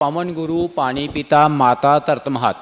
ਪਵਨ ਗੁਰੂ ਪਾਣੀ ਪਿਤਾ ਮਾਤਾ ਧਰਤ ਮਹਤ।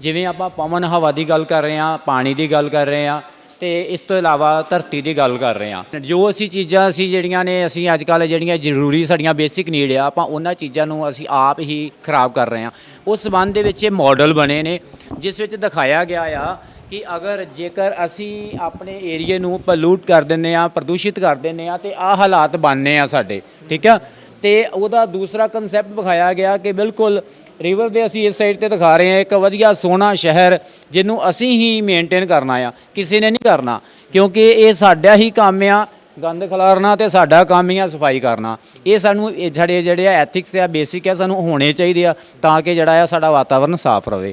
ਜਿਵੇਂ ਆਪਾਂ ਪਵਨ ਹਵਾ ਦੀ ਗੱਲ ਕਰ ਰਹੇ ਹਾਂ ਪਾਣੀ ਦੀ ਗੱਲ ਕਰ ਰਹੇ ਹਾਂ ਤੇ ਇਸ ਤੋਂ ਇਲਾਵਾ ਧਰਤੀ ਦੀ ਗੱਲ ਕਰ ਰਹੇ ਹਾਂ। ਜੋ ਅਸੀਂ ਚੀਜ਼ਾਂ ਅਸੀਂ ਜਿਹੜੀਆਂ ਨੇ ਅਸੀਂ ਅੱਜ ਕੱਲ੍ਹ ਜਿਹੜੀਆਂ ਜ਼ਰੂਰੀ ਸਾਡੀਆਂ ਬੇਸਿਕ ਨੀਡ ਆ ਆਪਾਂ ਉਹਨਾਂ ਚੀਜ਼ਾਂ ਨੂੰ ਅਸੀਂ ਆਪ ਹੀ ਖਰਾਬ ਕਰ ਰਹੇ ਹਾਂ। ਉਸ ਸੰਬੰਧ ਦੇ ਵਿੱਚ ਇਹ ਮਾਡਲ ਬਣੇ ਨੇ ਜਿਸ ਵਿੱਚ ਦਿਖਾਇਆ ਗਿਆ ਆ ਕਿ ਅਗਰ ਜੇਕਰ ਅਸੀਂ ਆਪਣੇ ਏਰੀਏ ਨੂੰ ਪੋਲੂਟ ਕਰ ਦਿੰਨੇ ਆ ਪ੍ਰਦੂਸ਼ਿਤ ਕਰ ਦਿੰਨੇ ਆ ਤੇ ਆ ਹਾਲਾਤ ਬਣਨੇ ਆ ਸਾਡੇ ਠੀਕ ਆ? ਤੇ ਉਹਦਾ ਦੂਸਰਾ ਕਨਸੈਪਟ ਵਿਖਾਇਆ ਗਿਆ ਕਿ ਬਿਲਕੁਲ ਰਿਵਰ ਦੇ ਅਸੀਂ ਇਸ ਸਾਈਡ ਤੇ ਦਿਖਾ ਰਹੇ ਹਾਂ ਇੱਕ ਵਧੀਆ ਸੋਹਣਾ ਸ਼ਹਿਰ ਜਿਹਨੂੰ ਅਸੀਂ ਹੀ ਮੇਨਟੇਨ ਕਰਨਾ ਆ। ਕਿਸੇ ਨੇ ਨਹੀਂ ਕਰਨਾ ਕਿਉਂਕਿ ਇਹ ਸਾਡਾ ਹੀ ਕੰਮ ਆ ਗੰਦ ਖਿਲਾਰਨਾ ਤੇ ਸਾਡਾ ਕੰਮ ਹੀ ਆ ਸਫ਼ਾਈ ਕਰਨਾ। ਇਹ ਸਾਨੂੰ ਇਹ ਸਾਡੇ ਜਿਹੜੇ ਆ ਐਥਿਕਸ ਆ ਬੇਸਿਕ ਆ ਸਾਨੂੰ ਹੋਣੇ ਚਾਹੀਦੇ ਆ ਤਾਂ ਕਿ ਜਿਹੜਾ ਆ ਸਾਡਾ ਵਾਤਾਵਰਨ ਸਾਫ਼ ਰਹੇ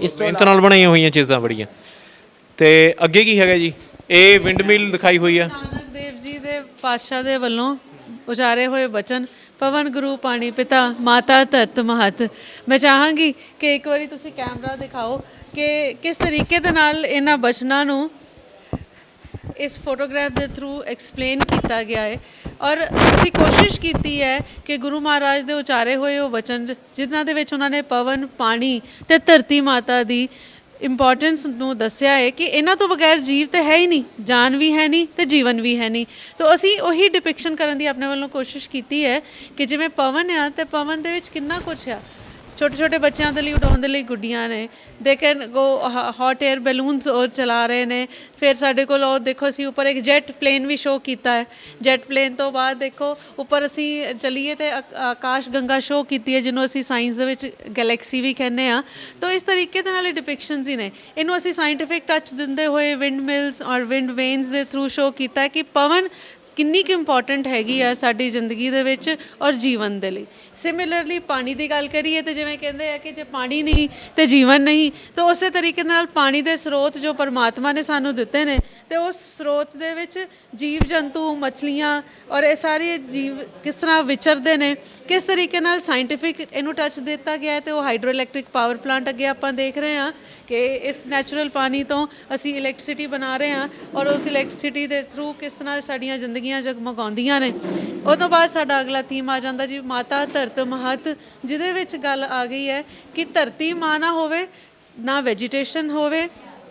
ਇਸ ਤੋਂ ਮਿਹਨਤ ਨਾਲ ਬਣਾਈਆਂ ਹੋਈਆਂ ਚੀਜ਼ਾਂ ਬੜੀਆਂ। ਤੇ ਅੱਗੇ ਕੀ ਹੈਗਾ ਜੀ? ਇਹ ਵਿੰਡ ਮਿਲ ਦਿਖਾਈ ਹੋਈ ਆ। ਨਾਨਕ ਦੇਵ ਜੀ ਦੇ ਪਾਤਸ਼ਾਹ ਦੇ ਵੱਲੋਂ ਉਚਾਰੇ ਹੋਏ ਬਚਨ, ਪਵਨ ਗੁਰੂ, ਪਾਣੀ ਪਿਤਾ, ਮਾਤਾ ਧਰਤ ਮਹਤ। ਮੈਂ ਚਾਹਾਂਗੀ ਕਿ ਇੱਕ ਵਾਰੀ ਤੁਸੀਂ ਕੈਮਰਾ ਦਿਖਾਓ ਕਿ ਕਿਸ ਤਰੀਕੇ ਦੇ ਨਾਲ ਇਹਨਾਂ ਬਚਨਾਂ ਨੂੰ ਇਸ ਫੋਟੋਗ੍ਰਾਫ ਦੇ ਥਰੂ ਐਕਸਪਲੇਨ ਕੀਤਾ ਗਿਆ ਹੈ। ਔਰ ਅਸੀਂ ਕੋਸ਼ਿਸ਼ ਕੀਤੀ ਹੈ ਕਿ ਗੁਰੂ ਮਹਾਰਾਜ ਦੇ ਉਚਾਰੇ ਹੋਏ ਉਹ ਵਚਨ ਜਿਨ੍ਹਾਂ ਦੇ ਵਿੱਚ ਉਹਨਾਂ ਨੇ ਪਵਨ, ਪਾਣੀ ਤੇ ਧਰਤੀ ਮਾਤਾ ਦੀ ਇੰਪੋਰਟੈਂਸ ਨੂੰ ਦੱਸਿਆ ਹੈ ਕਿ ਇਹਨਾਂ ਤੋਂ ਬਗੈਰ ਜੀਵ ਤਾਂ ਹੈ ਹੀ ਨਹੀਂ, ਜਾਨ ਵੀ ਹੈ ਨਹੀਂ ਤੇ ਜੀਵਨ ਵੀ ਹੈ ਨਹੀਂ। ਤਾਂ ਅਸੀਂ ਉਹੀ ਡਿਪਿਕਸ਼ਨ ਕਰਨ ਦੀ ਆਪਣੇ ਵੱਲੋਂ ਕੋਸ਼ਿਸ਼ ਕੀਤੀ ਹੈ ਕਿ ਜਿਵੇਂ ਪਵਨ ਆ, ਤੇ ਪਵਨ ਦੇ ਵਿੱਚ ਕਿੰਨਾ ਕੁਝ ਆ? ਛੋਟੇ ਛੋਟੇ ਬੱਚਿਆਂ ਦੇ ਲਈ, ਉਡਾਉਣ ਦੇ ਲਈ ਗੁੱਡੀਆਂ ਨੇ। They can go hot air balloons ਉਹ ਚਲਾ ਰਹੇ ਨੇ। ਫਿਰ ਸਾਡੇ ਕੋਲ ਉਹ ਦੇਖੋ, ਅਸੀਂ ਉੱਪਰ ਇੱਕ ਜੈਟ ਪਲੇਨ ਵੀ ਸ਼ੋਅ ਕੀਤਾ ਹੈ। ਜੈਟ ਪਲੇਨ ਤੋਂ ਬਾਅਦ ਦੇਖੋ, ਉੱਪਰ ਅਸੀਂ ਚਲੀਏ ਤੇ ਆਕ- ਆਕਾਸ਼ ਗੰਗਾ ਸ਼ੋਅ ਕੀਤੀ ਹੈ, ਜਿਹਨੂੰ ਅਸੀਂ ਸਾਇੰਸ ਦੇ ਵਿੱਚ ਗੈਲੈਕਸੀ ਵੀ ਕਹਿੰਦੇ ਆ ਤਾਂ ਇਸ ਤਰੀਕੇ ਦੇ ਨਾਲ ਇਹ ਡਿਪਿਕਸ਼ਨਸ ਹੀ ਨੇ। ਇਹਨੂੰ ਅਸੀਂ ਸਾਇੰਟਿਫਿਕ ਟੱਚ ਦਿੰਦੇ ਹੋਏ ਵਿੰਡ ਮਿਲਸ ਔਰ ਵਿੰਡ ਵੇਨਸ ਦੇ ਥਰੂ ਸ਼ੋਅ ਕੀਤਾ ਕਿ ਪਵਨ ਕਿੰਨੀ ਕੁ ਇੰਪੋਰਟੈਂਟ ਹੈਗੀ ਆ ਸਾਡੀ ਜ਼ਿੰਦਗੀ ਦੇ ਵਿੱਚ ਔਰ ਜੀਵਨ ਦੇ ਲਈ। ਸਿਮਿਲਰਲੀ ਪਾਣੀ ਦੀ ਗੱਲ ਕਰੀਏ ਤੇ ਜਿਵੇਂ ਕਹਿੰਦੇ ਆ ਕਿ ਜੇ ਪਾਣੀ ਨਹੀਂ ਤੇ ਜੀਵਨ ਨਹੀਂ, ਤਾਂ ਉਸੇ ਤਰੀਕੇ ਨਾਲ ਪਾਣੀ ਦੇ ਸਰੋਤ ਜੋ ਪਰਮਾਤਮਾ ਨੇ ਸਾਨੂੰ ਦਿੱਤੇ ਨੇ ਤੇ ਉਸ ਸਰੋਤ ਦੇ ਵਿੱਚ ਜੀਵ ਜੰਤੂ ਮੱਛਲੀਆਂ ਔਰ ਇਹ ਸਾਰੇ ਜੀਵ ਕਿਸ ਤਰ੍ਹਾਂ ਵਿਚਰਦੇ ਨੇ, ਕਿਸ ਤਰੀਕੇ ਨਾਲ ਸਾਇੰਟਿਫਿਕ ਇਹਨੂੰ ਟੱਚ ਦਿੱਤਾ ਗਿਆ ਹੈ ਤੇ ਉਹ ਹਾਈਡਰੋ ਇਲੈਕਟ੍ਰਿਕ ਪਾਵਰ ਪਲਾਂਟ ਅੱਗੇ ਆਪਾਂ ਦੇਖ ਰਹੇ ਹਾਂ ਕਿ ਇਸ ਨੈਚੁਰਲ ਪਾਣੀ ਤੋਂ ਅਸੀਂ ਇਲੈਕਟ੍ਰਿਸਿਟੀ ਬਣਾ ਰਹੇ ਹਾਂ ਔਰ ਉਸ ਇਲੈਕਟ੍ਰਿਸਿਟੀ ਦੇ ਥਰੂ ਕਿਸ ਤਰ੍ਹਾਂ ਸਾਡੀਆਂ ਜ਼ਿੰਦਗੀਆਂ ਜਗਮਗਾਉਂਦੀਆਂ ਨੇ। ਉਹ ਤੋਂ ਬਾਅਦ ਸਾਡਾ ਅਗਲਾ ਥੀਮ ਆ ਜਾਂਦਾ ਜੀ, ਮਾਤਾ ਧਰਤ ਮਹਤ, ਜਿਹਦੇ ਵਿੱਚ ਗੱਲ ਆ ਗਈ ਹੈ ਕਿ ਧਰਤੀ ਮਾਂ ਨਾ ਹੋਵੇ, ਨਾ ਵੈਜੀਟੇਸ਼ਨ ਹੋਵੇ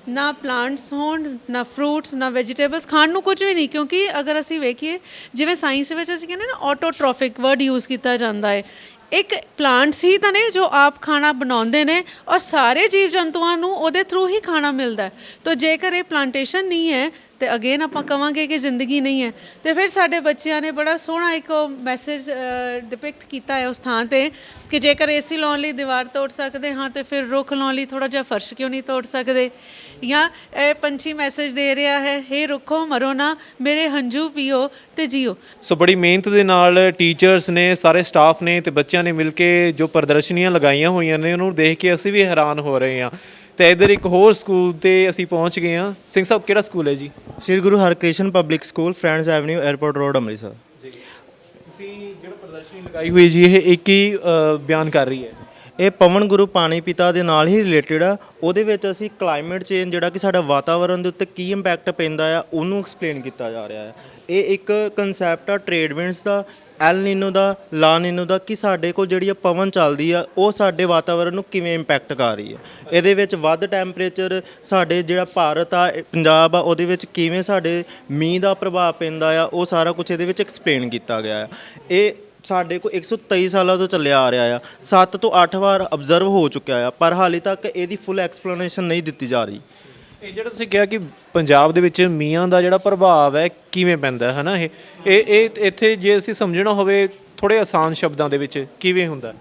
ਨਾ ਪਲਾਂਟਸ ਹੋਣ, ਨਾ ਫਰੂਟਸ ਨਾ ਵੈਜੀਟੇਬਲਸ ਖਾਣ ਨੂੰ ਕੁਝ ਵੀ ਨਹੀਂ, ਕਿਉਂਕਿ ਅਗਰ ਅਸੀਂ ਵੇਖੀਏ, ਜਿਵੇਂ ਸਾਇੰਸ ਵਿੱਚ ਅਸੀਂ ਕਹਿੰਦੇ ਨਾ ਆਟੋਟ੍ਰੋਫਿਕ ਵਰਡ ਯੂਜ਼ ਕੀਤਾ ਜਾਂਦਾ ਹੈ। ਇੱਕ ਪਲਾਂਟਸ ਹੀ ਤਾਂ ਨੇ ਜੋ ਆਪ ਖਾਣਾ ਬਣਾਉਂਦੇ ਨੇ ਔਰ ਸਾਰੇ ਜੀਵ ਜੰਤੂਆਂ ਨੂੰ ਉਹਦੇ ਥਰੂ ਹੀ ਖਾਣਾ ਮਿਲਦਾ ਹੈ। ਤਾਂ ਜੇਕਰ ਇਹ ਪਲਾਂਟੇਸ਼ਨ ਨਹੀਂ ਹੈ ਤੇ ਅਗੇਨ ਆਪਾਂ ਕਵਾਂਗੇ ਕਿ ਜ਼ਿੰਦਗੀ ਨਹੀਂ ਹੈ। ਤੇ ਫਿਰ ਸਾਡੇ ਬੱਚਿਆਂ ਨੇ ਬੜਾ ਸੋਹਣਾ ਇੱਕ ਮੈਸੇਜ ਡਿਪਿਕਟ ਕੀਤਾ ਹੈ ਉਸ ਥਾਂ ਤੇ ਕਿ ਜੇਕਰ ਏਸੀ ਲਾਉਣ ਲਈ ਦੀਵਾਰ ਤੋੜ ਸਕਦੇ ਹਾਂ ਤੇ ਫਿਰ ਰੁੱਖ ਲਾਉਣ ਲਈ ਥੋੜਾ ਜਿਹਾ ਫਰਸ਼ ਕਿਉਂ ਨਹੀਂ ਤੋੜ ਸਕਦੇ? ਜਾਂ ਇਹ ਪੰਛੀ ਮੈਸੇਜ ਦੇ ਰਿਹਾ ਹੈ, ਹੇ ਰੁੱਖੋ, ਮਰੋ ਨਾ, ਮੇਰੇ ਹੰਝੂ ਪੀਓ ਤੇ ਜੀਓ। ਸੋ ਬੜੀ ਮਿਹਨਤ ਦੇ ਨਾਲ ਟੀਚਰਸ ਨੇ, ਸਾਰੇ ਸਟਾਫ ਨੇ ਤੇ ਬੱਚਿਆਂ ਨੇ ਮਿਲ ਕੇ ਜੋ ਪ੍ਰਦਰਸ਼ਨੀਆਂ ਲਗਾਈਆਂ ਹੋਈਆਂ ਨੇ, ਉਹਨੂੰ ਦੇਖ ਕੇ ਅਸੀਂ ਵੀ ਹੈਰਾਨ ਹੋ ਰਹੇ ਹਾਂ। ਤੇ ਇਧਰ ਇੱਕ ਹੋਰ ਸਕੂਲ ਤੇ ਅਸੀਂ ਪਹੁੰਚ ਗਏ ਹਾਂ। ਸਿੰਘ ਸਾਹਿਬ ਕਿਹੜਾ ਸਕੂਲ ਹੈ ਜੀ? Shri Guru Harkrishan public school friends avenue airport road Amritsar. ਤੁਸੀਂ ਜਿਹੜਾ ਪ੍ਰਦਰਸ਼ਨੀ ਲਗਾਈ ਹੋਈ ਜੀ ਇਹ ਇੱਕ ਹੀ ਬਿਆਨ ਕਰ ਰਹੀ ਹੈ। ਇਹ ਪਵਨ ਗੁਰੂ ਪਾਣੀ ਪਿਤਾ ਦੇ ਨਾਲ ਹੀ ਰਿਲੇਟਡ ਆ। ਉਹਦੇ ਵਿੱਚ ਅਸੀਂ ਕਲਾਈਮੇਟ ਚੇਂਜ ਜਿਹੜਾ ਕਿ ਸਾਡਾ ਵਾਤਾਵਰਣ ਦੇ ਉੱਤੇ ਕੀ ਇੰਪੈਕਟ ਪੈਂਦਾ ਆ ਉਹਨੂੰ ਐਕਸਪਲੇਨ ਕੀਤਾ ਜਾ ਰਿਹਾ ਹੈ। ਇਹ ਇੱਕ ਕਨਸੈਪਟ ਆ ਟ੍ਰੇਡ ਵਿੰਡਸ ਦਾ। ਐਲ ਨੀਨੋ ਦਾ, ਲਾ ਨੀਨੋ ਦਾ, ਕਿ ਸਾਡੇ ਕੋਲ ਜਿਹੜੀ ਆ ਪਵਨ ਚੱਲਦੀ ਆ, ਉਹ ਸਾਡੇ ਵਾਤਾਵਰਣ ਨੂੰ ਕਿਵੇਂ ਇੰਪੈਕਟ ਕਰ ਰਹੀ ਹੈ ਇਹਦੇ ਵਿੱਚ ਵੱਧ ਟੈਂਪਰੇਚਰ ਸਾਡੇ ਜਿਹੜਾ ਭਾਰਤ ਆ ਪੰਜਾਬ ਆ, ਉਹਦੇ ਵਿੱਚ ਕਿਵੇਂ ਸਾਡੇ ਮੀਂਹ ਦਾ ਪ੍ਰਭਾਵ ਪੈਂਦਾ ਆ, ਉਹ ਸਾਰਾ ਕੁਝ ਇਹਦੇ ਵਿੱਚ ਐਕਸਪਲੇਨ ਕੀਤਾ ਗਿਆ ਹੈ ਇਹ ਸਾਡੇ ਕੋਲ 123 ਸਾਲਾਂ ਤੋਂ ਚੱਲਿਆ ਆ ਰਿਹਾ ਆ। 7 ਤੋਂ 8 ਵਾਰ ਅਬਜ਼ਰਵ ਹੋ ਚੁੱਕਿਆ ਆ, ਪਰ ਹਾਲੇ ਤੱਕ ਇਹਦੀ ਫੁੱਲ ਐਕਸਪਲੇਨੇਸ਼ਨ ਨਹੀਂ ਦਿੱਤੀ ਜਾ ਰਹੀ। ਇਹ ਜਿਹੜਾ ਤੁਸੀਂ ਕਿਹਾ ਕਿ ਪੰਜਾਬ ਦੇ ਵਿੱਚ ਮੀਆਂ ਦਾ ਜਿਹੜਾ ਪ੍ਰਭਾਵ ਹੈ, ਕਿਵੇਂ ਪੈਂਦਾ ਹੈ ਨਾ ਇਹ? ਇਹ ਇਹ ਇੱਥੇ ਜੇ ਅਸੀਂ ਸਮਝਣਾ ਹੋਵੇ ਥੋੜੇ ਆਸਾਨ ਸ਼ਬਦਾਂ ਦੇ ਵਿੱਚ ਕਿਵੇਂ ਹੁੰਦਾ?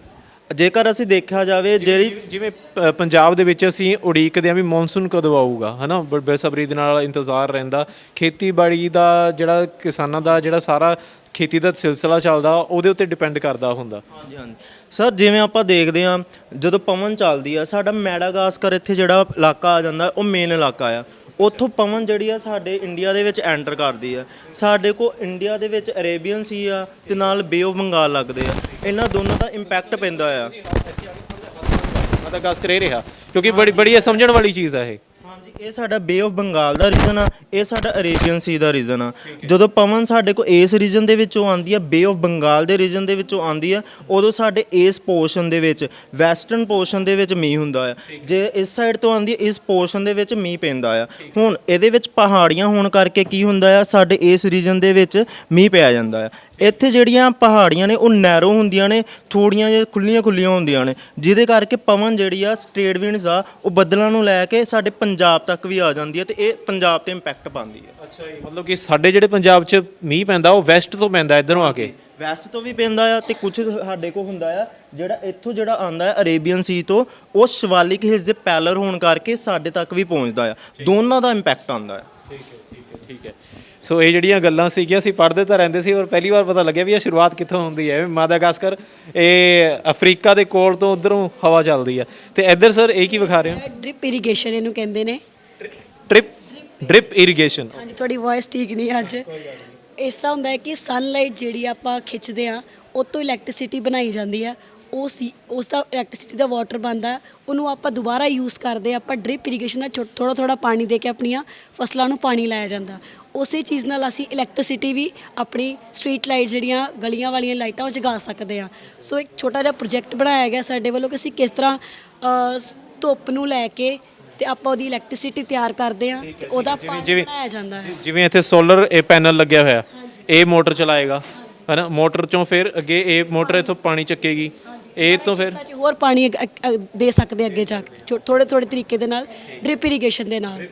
ਜੇਕਰ ਅਸੀਂ ਦੇਖਿਆ ਜਾਵੇ ਜਿਹੜੀ ਜਿਵੇਂ- ਪ- ਪੰਜਾਬ ਦੇ ਵਿੱਚ ਅਸੀਂ ਉਡੀਕਦੇ ਆ ਵੀ ਮੌਨਸੂਨ ਕਦੋਂ ਆਊਗਾ ਹਨਾ? ਬ- ਬੇਸਬਰੀ ਦੇ ਨਾਲ ਇੰਤਜ਼ਾਰ ਰਹਿੰਦਾ। ਖੇਤੀਬਾੜੀ ਦਾ ਜਿਹੜਾ ਕਿਸਾਨਾਂ ਦਾ ਜਿਹੜਾ ਸਾਰਾ ਖੇਤੀ ਦਾ ਸਿਲਸਿਲਾ ਚੱਲਦਾ ਉਹਦੇ ਉੱਤੇ ਡਿਪੈਂਡ ਕਰਦਾ ਹੁੰਦਾ। ਹਾਂਜੀ ਹਾਂਜੀ। ਸਰ ਜਿਵੇਂ ਆਪਾਂ ਦੇਖਦੇ ਆ ਜਦੋਂ ਪਵਨ ਚੱਲਦੀ ਆ ਸਾਡਾ ਮੈਡਾਗਾਸਕਰ ਇੱਥੇ ਜਿਹੜਾ ਇਲਾਕਾ ਆ ਜਾਂਦਾ ਉਹ ਮੇਨ ਇਲਾਕਾ ਆ। ਉੱਥੋਂ ਪਵਨ ਜਿਹੜੀ ਆ ਸਾਡੇ ਇੰਡੀਆ ਦੇ ਵਿੱਚ ਐਂਟਰ ਕਰਦੀ ਆ। ਸਾਡੇ ਕੋ ਇੰਡੀਆ ਦੇ ਵਿੱਚ ਅਰੇਬੀਅਨ ਸੀ ਆ ਤੇ ਨਾਲ ਬੇ ਆਫ ਬੰਗਾਲ ਲੱਗਦੇ ਆ। ਇਹਨਾਂ ਦੋਨਾਂ ਦਾ ਇੰਪੈਕਟ ਪੈਂਦਾ ਆ। ਮਦagaskar ਇਹ ਰਿਹਾ ਕਿਉਂਕਿ ਬੜੀ ਬੜੀ ਇਹ ਸਮਝਣ ਵਾਲੀ ਚੀਜ਼ ਹੈ ਇਹ। ਹਾਂਜੀ। ਇਹ ਸਾਡਾ ਬੇ ਆਫ ਬੰਗਾਲ ਦਾ ਰੀਜਨ ਆ, ਇਹ ਸਾਡਾ ਅਰੇਬੀਅਨ ਸੀ ਦਾ ਰੀਜਨ ਆ। ਜਦੋਂ ਪਵਨ ਸਾਡੇ ਕੋ ਇਸ ਰੀਜਨ ਦੇ ਵਿੱਚੋਂ ਆਂਦੀ ਆ ਬੇ ਆਫ ਬੰਗਾਲ ਦੇ ਰੀਜਨ ਦੇ ਵਿੱਚੋਂ ਆਂਦੀ ਆ, ਉਦੋਂ ਸਾਡੇ ਇਸ ਪੋਰਸ਼ਨ ਦੇ ਵਿੱਚ ਵੈਸਟਰਨ ਪੋਰਸ਼ਨ ਦੇ ਵਿੱਚ ਮੀਂਹ ਹੁੰਦਾ ਆ। ਜੇ ਇਸ ਸਾਈਡ ਤੋਂ ਆਂਦੀ ਇਸ ਪੋਰਸ਼ਨ ਦੇ ਵਿੱਚ ਮੀਂਹ ਪੈਂਦਾ ਆ। ਹੁਣ ਇਹਦੇ ਵਿੱਚ ਪਹਾੜੀਆਂ ਹੋਣ ਕਰਕੇ ਕੀ ਹੁੰਦਾ ਆ, ਸਾਡੇ ਇਸ ਰੀਜਨ ਦੇ ਵਿੱਚ ਮੀਂਹ ਪਿਆ ਜਾਂਦਾ ਆ। ਇੱਥੇ ਜਿਹੜੀਆਂ ਪਹਾੜੀਆਂ ਨੇ, ਉਹ ਨੈਰੋ ਹੁੰਦੀਆਂ ਨੇ, ਥੋੜੀਆਂ ਜਿਹੀਆਂ ਖੁੱਲੀਆਂ ਖੁੱਲੀਆਂ ਹੁੰਦੀਆਂ ਨੇ। ਜਿਹਦੇ ਕਰਕੇ ਪਵਨ ਜਿਹੜੀ ਆ ਸਟ੍ਰੇਟ ਵਿੰਡਸ ਆ, ਉਹ ਬੱਦਲਾਂ ਨੂੰ ਲੈ ਕੇ ਸਾਡੇ ਪੰਜਾਬ ਤੱਕ ਵੀ ਆ ਜਾਂਦੀ ਹੈ ਤੇ ਇਹ ਪੰਜਾਬ ਤੇ ਇੰਪੈਕਟ ਪਾਉਂਦੀ ਹੈ। ਅੱਛਾ ਜੀ ਮਤਲਬ ਕਿ ਸਾਡੇ ਜਿਹੜੇ ਪੰਜਾਬ 'ਚ ਮੀਂਹ ਪੈਂਦਾ ਉਹ ਵੈਸਟ ਤੋਂ ਪੈਂਦਾ ਇਧਰੋਂ ਆ ਕੇ? ਵੈਸਟ ਤੋਂ ਵੀ ਪੈਂਦਾ ਆ ਤੇ ਕੁਝ ਸਾਡੇ ਕੋਲ ਹੁੰਦਾ ਆ ਜਿਹੜਾ ਇੱਥੋਂ ਜਿਹੜਾ ਆਂਦਾ ਹੈ ਅਰੇਬੀਅਨ ਸੀ ਤੋਂ ਉਹ ਸ਼ਿਵਾਲਿਕ ਹਿੱਸ ਦੇ ਪੈਲਰ ਹੋਣ ਕਰਕੇ ਸਾਡੇ ਤੱਕ ਵੀ ਪਹੁੰਚਦਾ ਆ। ਦੋਨਾਂ ਦਾ ਇੰਪੈਕਟ ਆਉਂਦਾ ਹੈ ਠੀਕ ਹੈ ਸੋ ਇਹ ਜਿਹੜੀਆਂ ਗੱਲਾਂ ਸੀਗੀਆਂ ਅਸੀਂ ਪੜ੍ਹਦੇ ਤਾਂ ਰਹਿੰਦੇ ਸੀ ਔਰ ਪਹਿਲੀ ਵਾਰ ਪਤਾ ਲੱਗਿਆ ਵੀ ਇਹ ਸ਼ੁਰੂਆਤ ਕਿੱਥੋਂ ਹੁੰਦੀ ਹੈ। ਮਾਦਾਗਾਸਕਰ ਇਹ ਅਫਰੀਕਾ ਦੇ ਕੋਲ ਤੋਂ ਉਧਰੋਂ ਹਵਾ ਚੱਲਦੀ ਹੈ ਤੇ ਇੱਧਰ ਸਰ ਇਹ ਕੀ ਵਿਖਾ ਰਹੇ ਹੋ? ਡ੍ਰਿਪ ਇਰੀਗੇਸ਼ਨ ਇਹਨੂੰ ਕਹਿੰਦੇ ਨੇ। ਟ੍ਰਿਪ ਡ੍ਰਿਪ ਇਰੀਗੇਸ਼ਨ ਹਾਂਜੀ, ਤੁਹਾਡੀ ਵੌਇਸ ਠੀਕ ਨਹੀਂ ਅੱਜ। ਇਸ ਤਰ੍ਹਾਂ ਹੁੰਦਾ ਹੈ ਕਿ ਸਨਲਾਈਟ ਜਿਹੜੀ ਆਪਾਂ ਖਿੱਚਦੇ ਆ ਉਹ ਤੋਂ ਇਲੈਕਟ੍ਰਿਸਿਟੀ ਬਣਾਈ ਜਾਂਦੀ ਆ ਉਹ ਉਸ ਦਾ ਇਲੈਕਟ੍ਰਿਸਿਟੀ ਦਾ ਵਾਟਰ ਬਣਦਾ ਉਹਨੂੰ ਆਪਾਂ ਦੁਬਾਰਾ ਯੂਜ਼ ਕਰਦੇ ਆ ਆਪਾਂ ਡ੍ਰਿਪ ਇਰੀਗੇਸ਼ਨ ਨਾਲ ਥੋੜਾ ਥੋੜਾ ਪਾਣੀ ਦੇ ਕੇ ਆਪਣੀਆਂ ਫਸਲਾਂ ਨੂੰ ਪਾਣੀ ਲਾਇਆ ਜਾਂਦਾ। ਉਸੇ ਚੀਜ਼ ਨਾਲ ਅਸੀਂ ਇਲੈਕਟ੍ਰਿਸਿਟੀ ਵੀ ਆਪਣੀ ਸਟਰੀਟ ਲਾਈਟ ਜਿਹੜੀਆਂ ਗਲੀਆਂ ਵਾਲੀਆਂ ਲਾਈਟਾਂ ਉਹ ਜਗਾ ਸਕਦੇ ਆ ਸੋ ਇੱਕ ਛੋਟਾ ਜਿਹਾ ਪ੍ਰੋਜੈਕਟ ਬਣਾਇਆ ਗਿਆ ਸਾਡੇ ਵੱਲੋਂ ਕਿ ਅਸੀਂ ਕਿਸ ਤਰ੍ਹਾਂ ਧੁੱਪ ਨੂੰ ਲੈ ਕੇ ਤੇ ਆਪਾਂ ਉਹਦੀ ਇਲੈਕਟ੍ਰਿਸਿਟੀ ਤਿਆਰ ਕਰਦੇ ਆ ਤੇ ਉਹਦਾ ਪਾਣੀ ਜਿਵੇਂ- ਬਣਾਇਆ ਜਾਂਦਾ ਹੈ। ਜਿਵੇਂ ਇੱਥੇ ਸੋਲਰ ਇਹ ਪੈਨਲ ਲੱਗਿਆ ਹੋਇਆ ਇਹ ਮੋਟਰ ਚਲਾਏਗਾ ਹੈਨਾ? ਮੋਟਰ ਚੋਂ ਫਿਰ ਅੱਗੇ ਇਹ ਮੋਟਰ ਇਥੋਂ ਪਾਣੀ ਚੱਕੇਗੀ ਇਹ ਤੋਂ ਫਿਰ ਹੋਰ ਪਾਣੀ ਅੱਗ- ਅੱਗ- ਅੱਗ ਦੇ ਸਕਦੇ ਅੱਗੇ ਜਾ ਕੇ। ਥੋੜੇ ਥੋੜੇ ਤਰੀਕੇ ਦੇ ਨਾਲ ਡ੍ਰਿਪ ਇਰੀਗੇਸ਼ਨ ਦੇ ਨਾਲ।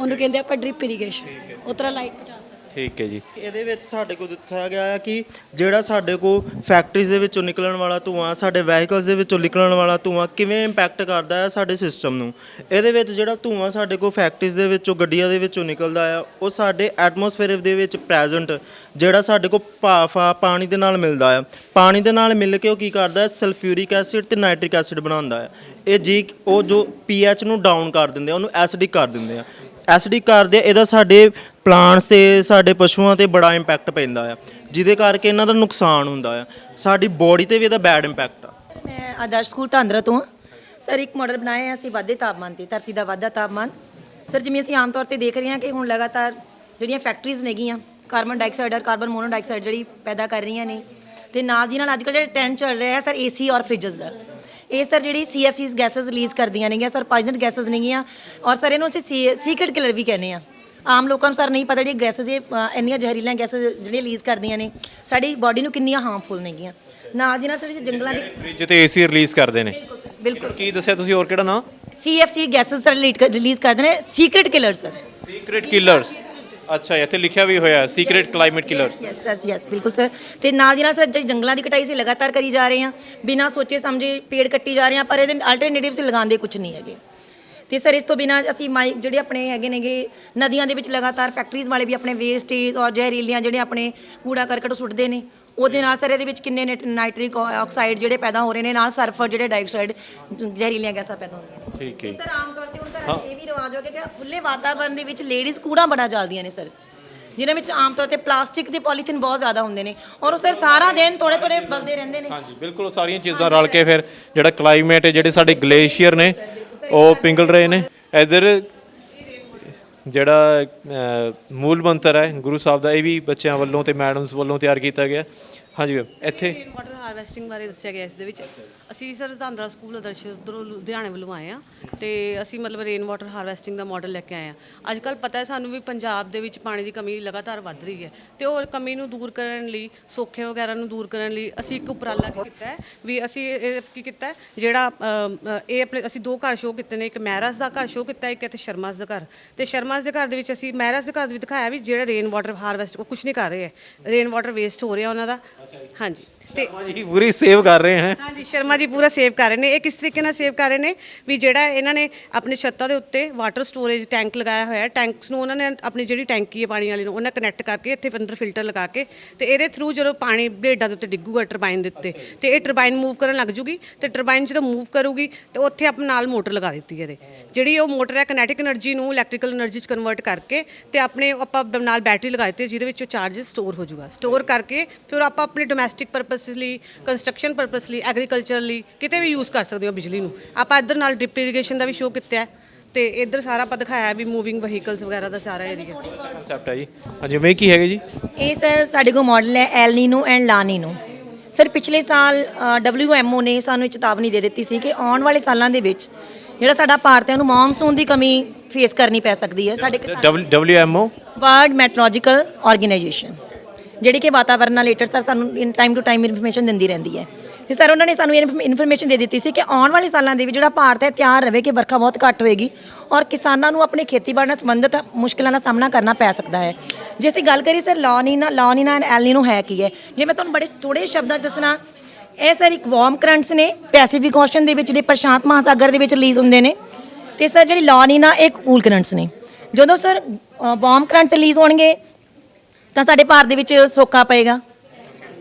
ਉਹਨੂੰ ਕਹਿੰਦੇ ਆਪਾਂ ਡ੍ਰਿਪ ਇਰੀਗੇਸ਼ਨ ਉਸ ਤਰ੍ਹਾਂ ਲਾਈਟ ਪਹੁੰਚਾ ਠੀਕ ਹੈ ਜੀ। ਇਹਦੇ ਵਿੱਚ ਸਾਡੇ ਕੋਲ ਦਿੱਤਾ ਗਿਆ ਹੈ ਕਿ ਜਿਹੜਾ ਸਾਡੇ ਕੋਲ ਫੈਕਟਰੀਜ਼ ਦੇ ਵਿੱਚੋਂ ਨਿਕਲਣ ਵਾਲਾ ਧੂਆਂ ਸਾਡੇ ਵਹੀਕਲਸ ਦੇ ਵਿੱਚੋਂ ਨਿਕਲਣ ਵਾਲਾ ਧੂਆਂ ਕਿਵੇਂ ਇੰਪੈਕਟ ਕਰਦਾ ਹੈ ਸਾਡੇ ਸਿਸਟਮ ਨੂੰ? ਇਹਦੇ ਵਿੱਚ ਜਿਹੜਾ ਧੂਆਂ ਸਾਡੇ ਕੋਲ ਫੈਕਟਰੀਜ਼ ਦੇ ਵਿੱਚੋਂ ਗੱਡੀਆਂ ਦੇ ਵਿੱਚੋਂ ਨਿਕਲਦਾ ਆ ਉਹ ਸਾਡੇ ਐਟਮੋਸਫੇਅਰ ਦੇ ਵਿੱਚ ਪ੍ਰੈਜ਼ੈਂਟ ਜਿਹੜਾ ਸਾਡੇ ਕੋਲ ਭਾਫ ਆ ਪਾਣੀ ਦੇ ਨਾਲ ਮਿਲਦਾ ਆ ਪਾਣੀ ਦੇ ਨਾਲ ਮਿਲ ਕੇ ਉਹ ਕੀ ਕਰਦਾ ਹੈ? ਸਲਫਿਊਰਿਕ ਐਸਿਡ ਤੇ ਨਾਈਟ੍ਰਿਕ ਐਸਿਡ ਬਣਾਉਂਦਾ ਹੈ। ਇਹ ਜੀ ਉਹ ਜੋ ਪੀਐਚ ਨੂੰ ਡਾਊਨ ਕਰ ਦਿੰਦੇ ਆ ਉਹਨੂੰ ਐਸਿਡਿਕ ਕਰ ਦਿੰਦੇ ਆ। ਐਸਿਡਿਕ ਕਰਦੇ ਆ, ਇਹਦਾ ਸਾਡੇ ਪਲਾਂਟਸ ਤੇ ਸਾਡੇ ਪਸ਼ੂਆਂ ਤੇ ਬੜਾ ਇੰਪੈਕਟ ਪੈਂਦਾ ਆ, ਜਿਹਦੇ ਕਰਕੇ ਇਹਨਾਂ ਦਾ ਨੁਕਸਾਨ ਹੁੰਦਾ ਆ। ਸਾਡੀ ਬੋਡੀ ਤੇ ਵੀ ਇਹਦਾ ਬੈਡ ਇੰਪੈਕਟ ਆ। ਮੈਂ ਆਦਰਸ਼ ਸਕੂਲ ਧਾਂਦਰਾ ਤੋਂ ਹਾਂ। ਸਰ, ਇੱਕ ਮਾਡਲ ਬਣਾਇਆ ਹੈ ਅਸੀਂ ਵਾਧੇ ਤਾਪਮਾਨ ਤੇ, ਧਰਤੀ ਦਾ ਵਾਧਾ ਤਾਪਮਾਨ। ਸਰ, ਜਿਵੇਂ ਅਸੀਂ ਆਮ ਤੌਰ ਤੇ ਦੇਖ ਰਹੇ ਹਾਂ ਕਿ ਹੁਣ ਲਗਾਤਾਰ ਜਿਹੜੀਆਂ ਫੈਕਟਰੀਜ਼ ਨੇਗੀਆਂ ਕਾਰਬਨ ਡਾਈਆਕਸਾਈਡ ਔਰ ਕਾਰਬਨ ਮੋਨੋਆਕਸਾਈਡ ਜਿਹੜੀ ਪੈਦਾ ਕਰ ਰਹੀਆਂ ਨੇ, ਤੇ ਨਾਲ ਦੀ ਨਾਲ ਅੱਜ ਕੱਲ੍ਹ ਜਿਹੜਾ ਟ੍ਰੈਂਡ ਚੱਲ ਰਿਹਾ ਹੈ ਸਰ ਏਸੀ ਔਰ ਫ੍ਰਿਜਸ ਦਾ। ਇਹ ਸਰ ਜਿਹੜੀ ਸੀਐਫਸੀਸ ਗੈਸਸ ਰਿਲੀਜ਼ ਕਰਦੀਆਂ ਨੇਗੀਆਂ, ਸਰ ਪੋਇਜ਼ਨਟ ਗੈਸਸ ਨੇਗੀਆਂ, ਔਰ ਸਰ ਇਹਨੂੰ ਅਸੀਂ ਸੀਕ੍ਰੇਟ ਕਿਲਰ ਵੀ ਕਹਿੰਦੇ ਆ ਆਮ ਲੋਕਾਂ ਨੂੰ ਸਰ ਨਹੀਂ ਪਤਾ ਜਿਹੜੀ ਗੈਸਸ ਇਹ ਅ, ਇੰਨੀਆਂ ਜ਼ਹਿਰੀਲੀਆਂ ਗੈਸਸ ਜਿਹੜੀਆਂ ਰਿਲੀਜ਼ ਕਰਦੀਆਂ ਨੇ ਸਾਡੀ ਬਾਡੀ ਨੂੰ ਕਿੰਨੀਆਂ ਹਾਰਮਫੁਲ ਨੇਗੀਆਂ। ਨਾਲ ਦੀ ਨਾਲ ਜਿਹੜੇ ਜੰਗਲਾਂ ਦੀ ਫ੍ਰਿਜ ਤੇ ਏਸੀ ਰਿਲੀਜ਼ ਕਰਦੇ ਨੇ। ਬਿਲਕੁਲ ਕੀ ਦੱਸਿਆ ਤੁਸੀਂ ਹੋਰ ਕਿਹੜਾ ਨਾਮ ਸੀਐਫਸੀ ਗੈਸਸ ਰਿਲੀਜ਼ ਕਰਦੇ ਨੇ secret killer sir secret killers ਅੱਛਾ ਇੱਥੇ ਲਿਖਿਆ ਵੀ ਹੋਇਆ secret climate killers yes sir yes ਬਿਲਕੁਲ ਸਰ ਤੇ ਨਾਲ ਦੀ ਨਾਲ ਸਰ ਜਿਹੜੀ ਜੰਗਲਾਂ ਦੀ ਕਟਾਈ ਸੀ ਲਗਾਤਾਰ ਕਰੀ ਜਾ ਰਹੇ ਹਾਂ ਬਿਨਾਂ ਸੋਚੇ ਸਮਝੇ ਪੇੜ ਕੱਟੀ ਜਾ ਰਹੇ ਹਾਂ ਪਰ ਇਹਦੇ ਅਲਟਰਨੇਟਿਵਸ ਲਗਾਉਂਦੇ ਕੁਝ ਨਹੀਂ ਹੈਗੇ। ਤੇ ਸਰ ਇਸ ਤੋਂ ਬਿਨਾਂ ਅਸੀਂ ਮਾਈ ਜਿਹੜੇ ਆਪਣੇ ਹੈਗੇ ਨੇਗੇ ਨਦੀਆਂ ਦੇ ਵਿੱਚ ਲਗਾਤਾਰ ਫੈਕਟਰੀਜ਼ ਵਾਲੇ ਵੀ ਆਪਣੇ ਵੇਸਟੇਜ ਔਰ ਜ਼ਹਿਰੀਲੀਆਂ ਜਿਹੜੇ ਆਪਣੇ ਕੂੜਾ ਕਰਕਟ ਸੁੱਟਦੇ ਨੇ। ਉਹਦੇ ਨਾਲ ਸਰ ਇਹਦੇ ਵਿੱਚ ਕਿੰਨੇ ਨਾਈਟ੍ਰਿਕ ਆਕਸਾਈਡ ਜਿਹੜੇ ਪੈਦਾ ਹੋ ਰਹੇ ਨੇ ਨਾਲ ਸਲਫਰ ਜਿਹੜੇ ਡਾਈਆਕਸਾਈਡ ਜ਼ਹਿਰੀਲੀਆਂ ਗੈਸਾਂ ਪੈਦਾ ਹੁੰਦੀਆਂ ਨੇ। ਠੀਕ ਹੈ। ਸਰ ਆਮ ਤੌਰ ਤੇ ਹੁਣ 'ਚ ਇਹ ਵੀ ਰਿਵਾਜ ਹੋ ਗਿਆ ਕਿ ਖੁੱਲੇ ਵਾਤਾਵਰਣ ਦੇ ਵਿੱਚ ਲੇਡੀਜ਼ ਕੂੜਾ ਬੜਾ ਜਲਦੀਆਂ ਨੇ ਸਰ। ਜਿਨ੍ਹਾਂ ਵਿੱਚ ਆਮ ਤੌਰ ਤੇ ਪਲਾਸਟਿਕ ਦੇ ਪੋਲੀਥੀਨ ਬਹੁਤ ਜ਼ਿਆਦਾ ਹੁੰਦੇ ਨੇ। ਔਰ ਉਹ ਸਰ ਸਾਰਾ ਦਿਨ ਥੋੜੇ ਥੋੜੇ ਬਲਦੇ ਰਹਿੰਦੇ ਨੇ। ਹਾਂਜੀ ਬਿਲਕੁਲ ਸਾਰੀਆਂ ਚੀਜ਼ਾਂ ਰਲ ਕੇ ਫਿਰ ਜਿਹੜਾ ਕਲਾਈਮੇਟ ਹੈ ਜਿਹੜੇ ਸਾਡੇ ਗਲੇਸ਼ੀਅਰ ਨੇ ਉਹ ਪਿੰਗਲ ਰਹੇ ਨੇ। ਇਧਰ ਜਿਹੜਾ ਮੂਲ ਮੰਤਰ ਹੈ ਗੁਰੂ ਸਾਹਿਬ ਦਾ, ਇਹ ਵੀ ਬੱਚਿਆਂ ਵੱਲੋਂ ਤੇ ਮੈਡਮਸ ਵੱਲੋਂ ਤਿਆਰ ਕੀਤਾ ਗਿਆ। ਹਾਂਜੀ ਮੈਮ, ਇੱਥੇ? ਰੇਨ ਵਾਟਰ ਹਾਰਵੈਸਟਿੰਗ ਬਾਰੇ ਦੱਸਿਆ ਗਿਆ ਇਸ ਦੇ ਵਿੱਚ। ਅਸੀਂ ਸਰ ਧਾਂਦਰਾ ਸਕੂਲ ਆਦਰਸ਼ ਉੱਧਰੋਂ ਲੁਧਿਆਣੇ ਵੱਲੋਂ ਆਏ ਆ ਤੇ ਅਸੀਂ ਮਤਲਬ ਰੇਨ ਵਾਟਰ ਹਾਰਵੈਸਟਿੰਗ ਦਾ ਮਾਡਲ ਲੈ ਕੇ ਆਏ ਆ ਅੱਜ ਕੱਲ ਪਤਾ ਹੈ ਸਾਨੂੰ ਵੀ ਪੰਜਾਬ ਦੇ ਵਿੱਚ ਪਾਣੀ ਦੀ ਕਮੀ ਲਗਾਤਾਰ ਵੱਧ ਰਹੀ ਹੈ ਤੇ ਉਹ ਕਮੀ ਨੂੰ ਦੂਰ ਕਰਨ ਲਈ ਸੋਖੇ ਵਗੈਰਾ ਨੂੰ ਦੂਰ ਕਰਨ ਲਈ ਅਸੀਂ ਇੱਕ ਉਪਰਾਲਾ ਕੀ ਕੀਤਾ ਹੈ ਵੀ ਅਸੀਂ ਇਹ ਕੀ ਕੀਤਾ ਹੈ, ਜਿਹੜਾ ਅਮ, ਅ, ਇਹ ਆਪਣੇ ਅਸੀਂ ਦੋ ਘਰ ਸ਼ੋਅ ਕੀਤੇ ਨੇ ਇੱਕ ਮਹਿਰਾਜ ਦਾ ਘਰ ਸ਼ੋਅ ਕੀਤਾ ਇੱਕ ਇੱਥੇ ਸ਼ਰਮਾਸ ਦਾ ਘਰ। ਤੇ ਸ਼ਰਮਾਸ ਦੇ ਘਰ ਦੇ ਵਿੱਚ ਅਸੀਂ ਮਹਿਰਾਜ ਦੇ ਘਰ ਦੇ ਵਿੱਚ ਦਿਖਾਇਆ ਵੀ ਜਿਹੜਾ ਰੇਨ ਵਾਟਰ ਹਾਰਵੈਸਟ ਉਹ ਕੁਝ ਨਹੀਂ ਕਰ ਰਹੇ ਹੈ। ਰੇਨ ਵਾਟਰ ਵੇਸਟ ਹੋ ਰਿਹਾ ਉਹਨਾਂ ਦਾ। ਹਾਂਜੀ। ਤੇ ਜੀ ਪੂਰੀ ਸੇਵ ਕਰ ਰਹੇ ਹੈ। ਹਾਂਜੀ ਸ਼ਰਮਾ ਜੀ ਪੂਰਾ ਸੇਵ ਕਰ ਰਹੇ ਨੇ। ਇਹ ਕਿਸ ਤਰੀਕੇ ਨਾਲ ਸੇਵ ਕਰ ਰਹੇ ਨੇ? ਵੀ ਜਿਹੜਾ ਇਹਨਾਂ ਨੇ ਆਪਣੇ ਛੱਤਾਂ ਦੇ ਉੱਤੇ ਵਾਟਰ ਸਟੋਰੇਜ ਟੈਂਕ ਲਗਾਇਆ ਹੋਇਆ ਹੈ। ਟੈਂਕਸ ਨੂੰ ਉਹਨਾਂ ਨੇ ਆਪਣੀ ਜਿਹੜੀ ਟੈਂਕੀ ਹੈ ਪਾਣੀ ਵਾਲੀ ਨੂੰ ਉਹਨਾਂ ਕਨੈਕਟ ਕਰਕੇ ਇੱਥੇ ਅੰਦਰ ਫਿਲਟਰ ਲਗਾ ਕੇ ਤੇ ਇਹਦੇ ਥਰੂ ਜਦੋਂ ਪਾਣੀ ਬਲੇਡਾਂ ਦੇ ਉੱਤੇ ਡਿੱਗੂਗਾ ਟਰਬਾਈਨ ਦੇ ਉੱਤੇ ਤੇ ਇਹ ਟਰਬਾਈਨ ਮੂਵ ਕਰਨ ਲੱਗ ਜੂਗੀ ਤੇ ਟਰਬਾਈਨ ਜਦੋਂ ਮੂਵ ਕਰੂਗੀ ਤੇ ਉੱਥੇ ਆਪ ਨਾਲ ਮੋਟਰ ਲਗਾ ਦਿੱਤੀ ਹੈ ਇਹਦੇ। ਜਿਹੜੀ ਉਹ ਮੋਟਰ ਹੈ ਕਨੈਟਿਕ એનર્ਜੀ ਨੂੰ ਇਲੈਕਟ੍ਰੀਕਲ એનર્ਜੀ 'ਚ ਕਨਵਰਟ ਕਰਕੇ ਤੇ ਆਪਣੇ ਆਪਾਂ ਨਾਲ ਬੈਟਰੀ ਲਗਾ ਦਿੱਤੀ ਜਿਹਦੇ ਵਿੱਚ ਉਹ ਚਾਰਜ ਸਟੋਰ ਹੋ ਜੂਗਾ। ਸਟੋਰ ਕਰਕੇ ਫਿਰ ਆਪਾਂ ਆਪਣੇ ਡੋਮੈਸਟਿਕ ਪਰਪਸ ਪਰਪਸਿਸ ਲਈ ਕੰਸਟਰਕਸ਼ਨ ਪਰਪਸ ਲਈ ਐਗਰੀਕਲਚਰ ਲਈ ਕਿਤੇ ਵੀ ਯੂਜ਼ ਕਰ ਸਕਦੇ ਹੋ ਬਿਜਲੀ ਨੂੰ। ਆਪਾਂ ਇੱਧਰ ਨਾਲ ਡ੍ਰਿਪ ਇਰੀਗੇਸ਼ਨ ਦਾ ਵੀ ਸ਼ੋਅ ਕੀਤਾ ਹੈ ਤੇ ਇੱਧਰ ਸਾਰਾ ਆਪਾਂ ਦਿਖਾਇਆ ਵੀ ਮੂਵਿੰਗ ਵਹੀਕਲਸ ਵਗੈਰਾ ਦਾ ਸਾਰਾ ਏਰੀਆ ਕਨਸੈਪਟ ਹੈ ਜੀ। ਹਾਂਜੀ ਮੈਂ ਕੀ ਹੈਗਾ ਜੀ? ਇਹ ਸਰ ਸਾਡੇ ਕੋਲ ਮਾਡਲ ਹੈ El Nino and La Nino sir ਪਿਛਲੇ ਸਾਲ ਡਬਲਯੂਐਮਓ ਨੇ ਸਾਨੂੰ ਇਹ ਚੇਤਾਵਨੀ ਦੇ ਦਿੱਤੀ ਸੀ ਕਿ ਆਉਣ ਵਾਲੇ ਸਾਲਾਂ ਦੇ ਵਿੱਚ ਜਿਹੜਾ ਸਾਡਾ ਭਾਰਤ ਹੈ ਉਹਨੂੰ ਮੌਨਸੂਨ ਦੀ ਕਮੀ ਫੇਸ ਕਰਨੀ ਪੈ ਸਕਦੀ ਹੈ। ਸਾਡੇ ਡਬਲਯੂਐਮਓ ਵਰਲਡ ਮੈਟਰੋਲੋਜੀਕਲ ਆਰਗੇਨਾਈਜੇਸ਼ਨ ਜਿਹੜੀ ਕਿ ਵਾਤਾਵਰਣ ਨਾਲ ਰਿਲੇਟਡ ਸਰ ਸਾਨੂੰ in time to time information ਦਿੰਦੀ ਰਹਿੰਦੀ ਹੈ। ਤੇ ਸਰ ਉਹਨਾਂ ਨੇ ਸਾਨੂੰ ਇਹ ਇਨਫੋਰਮੇਸ਼ਨ ਦੇ ਦਿੱਤੀ ਸੀ ਕਿ ਆਉਣ ਵਾਲੇ ਸਾਲਾਂ ਦੇ ਵਿੱਚ ਜਿਹੜਾ ਭਾਰਤ ਹੈ ਤਿਆਰ ਰਹੇ ਕਿ ਵਰਖਾ ਬਹੁਤ ਘੱਟ ਹੋਏਗੀ ਔਰ ਕਿਸਾਨਾਂ ਨੂੰ ਆਪਣੇ ਖੇਤੀਬਾੜੀ ਨਾਲ ਸੰਬੰਧਿਤ ਮੁਸ਼ਕਲਾਂ ਦਾ ਸਾਹਮਣਾ ਕਰਨਾ ਪੈ ਸਕਦਾ ਹੈ। ਜੇ ਅਸੀਂ ਗੱਲ ਕਰੀਏ ਸਰ ਲਾਨੀਨਾ ਲਾਨੀਨਾ ਐਂਡ ਐਲਨੀਨੋ ਹੈ ਕੀ ਹੈ? ਜੇ ਮੈਂ ਤੁਹਾਨੂੰ ਬੜੇ ਥੋੜੇ ਸ਼ਬਦਾਂ 'ਚ ਦੱਸਣਾ, ਇਹ ਸਰ ਇੱਕ ਵਾਰਮ ਕਰੰਟਸ ਨੇ ਪੈਸੀਫਿਕ ਓਸ਼ਨ ਦੇ ਵਿੱਚ ਜਿਹੜੇ ਪ੍ਰਸ਼ਾਂਤ ਮਹਾਸਾਗਰ ਦੇ ਵਿੱਚ ਰਿਲੀਜ਼ ਹੁੰਦੇ ਨੇ। ਤੇ ਸਰ ਜਿਹੜੀ ਲਾਨੀਨਾ ਇਹ ਕੂਲ ਕਰੰਟਸ ਨੇ। ਜਦੋਂ ਸਰ ਵਾਰਮ ਕਰੰਟਸ ਰਿਲੀਜ਼ ਹੋਣਗੇ ਤਾਂ ਸਾਡੇ ਭਾਰਤ ਦੇ ਵਿੱਚ ਸੋਕਾ ਪਏਗਾ।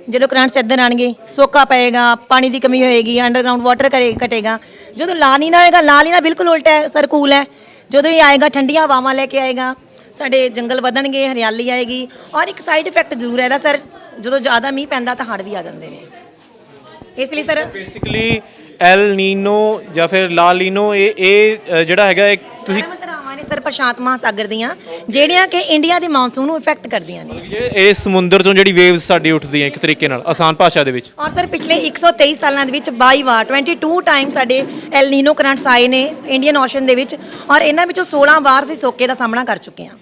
ਜਦੋਂ ਕਰੰਟ ਇੱਧਰ ਆਣਗੇ ਸੋਕਾ ਪਏਗਾ ਪਾਣੀ ਦੀ ਕਮੀ ਹੋਏਗੀ ਅੰਡਰਗਰਾਉਂਡ ਵਾਟਰ ਕਰੇ ਘਟੇਗਾ। ਜਦੋਂ ਲਾਨੀਨਾ ਹੋਏਗਾ ਲਾਨੀਨਾ ਬਿਲਕੁਲ ਉਲਟਾ ਹੈ ਸਰ ਕੂਲ ਹੈ। ਜਦੋਂ ਇਹ ਆਏਗਾ ਠੰਡੀਆਂ ਹਵਾਵਾਂ ਲੈ ਕੇ ਆਏਗਾ ਸਾਡੇ ਜੰਗਲ ਵਧਣਗੇ ਹਰਿਆਲੀ ਆਏਗੀ। ਔਰ ਇੱਕ ਸਾਈਡ ਇਫੈਕਟ ਜ਼ਰੂਰ ਹੈ ਇਹਦਾ ਸਰ ਜਦੋਂ ਜ਼ਿਆਦਾ ਮੀਂਹ ਪੈਂਦਾ ਤਾਂ ਹੜ੍ਹ ਵੀ ਆ ਜਾਂਦੇ ਨੇ। ਇਸ ਲਈ ਸਰ ਬੇਸਿਕਲੀ ਐਲ ਨੀਨੋ ਜਾਂ ਫਿਰ ਲਾ ਲੀਨੋ ਇਹ ਇਹ ਅ, ਜਿਹੜਾ ਹੈਗਾ ਇੱਕ ਤੁਸੀਂ ਤੁਸੀਂ ਧਾਰਾਵਾਂ ਨੇ ਸਰ ਪ੍ਰਸ਼ਾਂਤ ਮਹਾਸਾਗਰ ਦੀਆਂ ਜਿਹੜੀਆਂ ਕਿ ਇੰਡੀਆ ਦੇ ਮੌਨਸੂਨ ਨੂੰ ਇਫੈਕਟ ਕਰਦੀਆਂ ਨੇ। ਇਹ ਇਹ ਸਮੁੰਦਰ ਤੋਂ ਜਿਹੜੀ ਵੇਵਸ ਸਾਡੀ ਉੱਠਦੀਆਂ ਇੱਕ ਤਰੀਕੇ ਨਾਲ ਆਸਾਨ ਭਾਸ਼ਾ ਦੇ ਵਿੱਚ। ਔਰ ਸਰ ਪਿਛਲੇ 123 ਸਾਲਾਂ ਦੇ ਵਿੱਚ 22 ਵਾਰ 22 ਟਾਈਮ ਸਾਡੇ ਐਲ ਨੀਨੋ ਕਰੰਟਸ ਆਏ ਨੇ ਇੰਡੀਅਨ ਓਸ਼ਨ ਦੇ ਵਿੱਚ ਔਰ ਇਹਨਾਂ ਵਿੱਚੋਂ 16 ਵਾਰ ਅਸੀਂ ਸੋਕੇ ਦਾ ਸਾਹਮਣਾ ਕਰ ਚੁੱਕੇ ਹਾਂ।